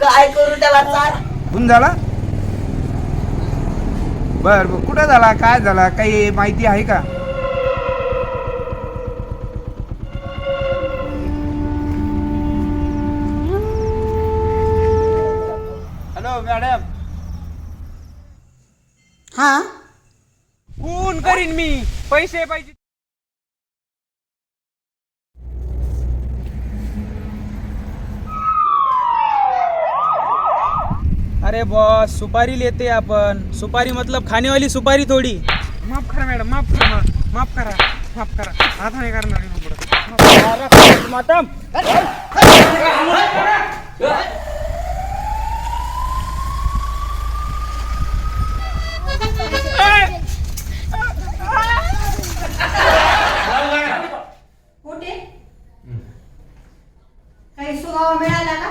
काय करू त्याला झाला? बर बर. कुठं झाला? काय झाला? काही माहिती आहे का? Hello madam. हा? करीन मी पैसे पाहिजे अरे बॉस सुपारी लेते आपण सुपारी मतलब खाने वाली सुपारी थोडी माफ करा मॅडम माफ करा माफ करा माफ करा आता नाही करणार मी पुढं. मातम सुगावा मिळाला का?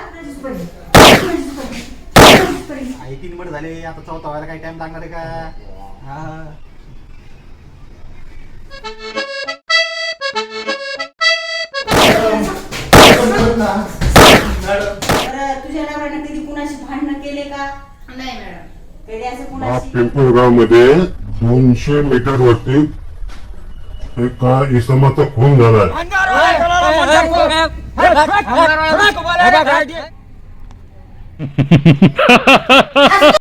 आई तीन मिनिट झाले. आता चौथा व्हायला काही टाइम लागणार आहे का? हा. बरं तुझ्या नवऱ्यानं कधी कुणाशी भांडणं केले का? नाही मॅडम. कधी असं हा कुणाशी? पिंपळगावमध्ये दोनशे मीटर वरती एका इसमाचा खून झालाय. હે